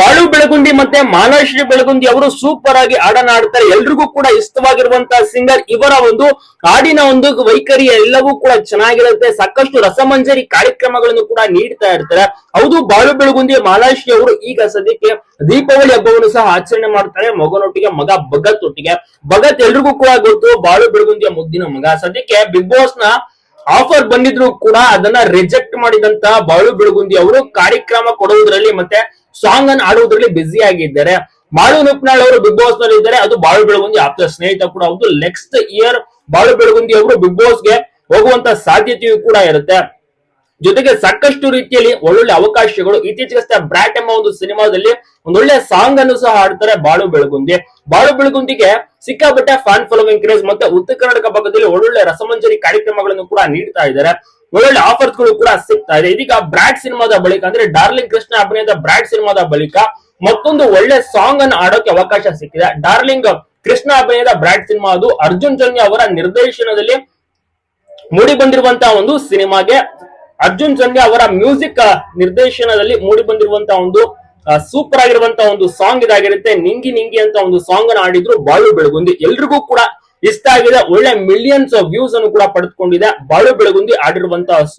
ಬಾಳು ಬೆಳಗುಂದಿ ಮತ್ತೆ ಮಾಲಾಶ್ರೀ ಬೆಳಗುಂದಿ ಅವರು ಸೂಪರ್ ಆಗಿ ಹಾಡನ್ನ ಆಡ್ತಾರೆ ಎಲ್ರಿಗೂ ಕೂಡ ಇಷ್ಟವಾಗಿರುವಂತಹ ಸಿಂಗರ್ ಇವರ ಒಂದು ಹಾಡಿನ ಒಂದು ವೈಖರಿ ಎಲ್ಲವೂ ಕೂಡ ಚೆನ್ನಾಗಿರುತ್ತೆ. ಸಾಕಷ್ಟು ರಸಮಂಜರಿ ಕಾರ್ಯಕ್ರಮಗಳನ್ನು ಕೂಡ ನೀಡ್ತಾ ಇರ್ತಾರೆ. ಹೌದು, ಬಾಳು ಬೆಳಗುಂದಿ ಮಾಲಾಶ್ರೀ ಅವರು ಈಗ ಸದ್ಯಕ್ಕೆ ದೀಪಾವಳಿ ಹಬ್ಬವನ್ನು ಸಹ ಆಚರಣೆ ಮಾಡ್ತಾರೆ. ಮಗನೊಟ್ಟಿಗೆ ಮಗ ಭಗತ್ ಒಟ್ಟಿಗೆ. ಭಗತ್ ಎಲ್ರಿಗೂ ಕೂಡ ಗೊತ್ತು, ಬಾಳು ಬೆಳಗುಂದಿಯ ಮುದ್ದಿನ ಮಗ. ಸದ್ಯಕ್ಕೆ ಬಿಗ್ ಬಾಸ್ನ ಆಫರ್ ಬಂದಿದ್ರು ಕೂಡ ಅದನ್ನ ರಿಜೆಕ್ಟ್ ಮಾಡಿದಂತ ಬಾಳು ಬೆಳಗುಂದಿ ಅವರು ಕಾರ್ಯಕ್ರಮ ಕೊಡುವುದರಲ್ಲಿ ಮತ್ತೆ ಸಾಂಗ್ ಅನ್ನು ಆಡುವುದರಲ್ಲಿ ಬ್ಯುಸಿ ಆಗಿದ್ದಾರೆ. ಬಾಳು ನುಪ್ನಾಳ್ ಅವರು ಬಿಗ್ ಬಾಸ್ನಲ್ಲಿ ಇದ್ದಾರೆ. ಅದು ಬಾಳು ಬೆಳಗುಂದಿ ಆಪ್ತ ಸ್ನೇಹಿತ ಕೂಡ. ಹೌದು ನೆಕ್ಸ್ಟ್ ಇಯರ್ ಬಾಳು ಬೆಳಗುಂದಿ ಅವರು ಬಿಗ್ ಬಾಸ್ಗೆ ಹೋಗುವಂತ ಸಾಧ್ಯತೆಯೂ ಕೂಡ ಇರುತ್ತೆ. ಜೊತೆಗೆ ಸಾಕಷ್ಟು ರೀತಿಯಲ್ಲಿ ಒಳ್ಳೊಳ್ಳೆ ಅವಕಾಶಗಳು. ಇತ್ತೀಚೆಗಷ್ಟೇ ಬ್ರಾಟ್ ಎಂಬ ಒಂದು ಸಿನಿಮಾದಲ್ಲಿ ಒಂದೊಳ್ಳೆ ಸಾಂಗ್ ಅನ್ನು ಸಹ ಹಾಡ್ತಾರೆ ಬಾಳು ಬೆಳಗುಂದಿ. ಬಾಳು ಬೆಳಗುಂದಿಗೆ ಸಿಕ್ಕಾಪಟ್ಟೆ ಫ್ಯಾನ್ ಫಾಲೋವಿಂಗ್ ಕ್ರೇಜ್ ಮತ್ತೆ ಉತ್ತರ ಕರ್ನಾಟಕ ಭಾಗದಲ್ಲಿ ಒಳ್ಳೊಳ್ಳೆ ರಸಮಂಜರಿ ಕಾರ್ಯಕ್ರಮಗಳನ್ನು ಕೂಡ ನೀಡ್ತಾ ಇದ್ದಾರೆ. ಒಳ್ಳೊಳ್ಳೆ ಆಫರ್ಸ್ಗಳು ಕೂಡ ಸಿಗ್ತಾ ಇದೆ. ಇದೀಗ ಬ್ರಾಡ್ ಸಿನಿಮಾದ ಬಳಿಕ ಅಂದ್ರೆ ಡಾರ್ಲಿಂಗ್ ಕೃಷ್ಣ ಅಭಿನಯದ ಬ್ರಾಡ್ ಸಿನಿಮಾದ ಬಳಿಕ ಮತ್ತೊಂದು ಒಳ್ಳೆ ಸಾಂಗ್ ಅನ್ನು ಆಡೋಕೆ ಅವಕಾಶ ಸಿಕ್ಕಿದೆ. ಡಾರ್ಲಿಂಗ್ ಕೃಷ್ಣ ಅಭಿನಯದ ಬ್ರಾಡ್ ಸಿನಿಮಾ ಅದು ಅರ್ಜುನ್ ಜನ್ಯ ಅವರ ನಿರ್ದೇಶನದಲ್ಲಿ ಮೂಡಿ ಬಂದಿರುವಂತಹ ಒಂದು ಸಿನಿಮಾಗೆ ಅರ್ಜುನ್ ಸಂಧ್ಯಾ ಅವರ ಮ್ಯೂಸಿಕ್ ನಿರ್ದೇಶನದಲ್ಲಿ ಮೂಡಿ ಬಂದಿರುವಂತಹ ಒಂದು ಸೂಪರ್ ಆಗಿರುವಂತಹ ಒಂದು ಸಾಂಗ್ ಇದಾಗಿರುತ್ತೆ. ನಿಂಗಿ ನಿಂಗಿ ಅಂತ ಒಂದು ಸಾಂಗ್ ಅನ್ನು ಆಡಿದ್ರು ಬಾಳು ಬೆಳಗುಂದಿ. ಎಲ್ರಿಗೂ ಕೂಡ ಇಷ್ಟ ಆಗಿದೆ. ಒಳ್ಳೆ ಮಿಲಿಯನ್ಸ್ ವ್ಯೂಸ್ ಅನ್ನು ಕೂಡ ಪಡೆದುಕೊಂಡಿದೆ. ಬಾಳು ಬೆಳಗುಂದಿ ಆಡಿರುವಂತಹ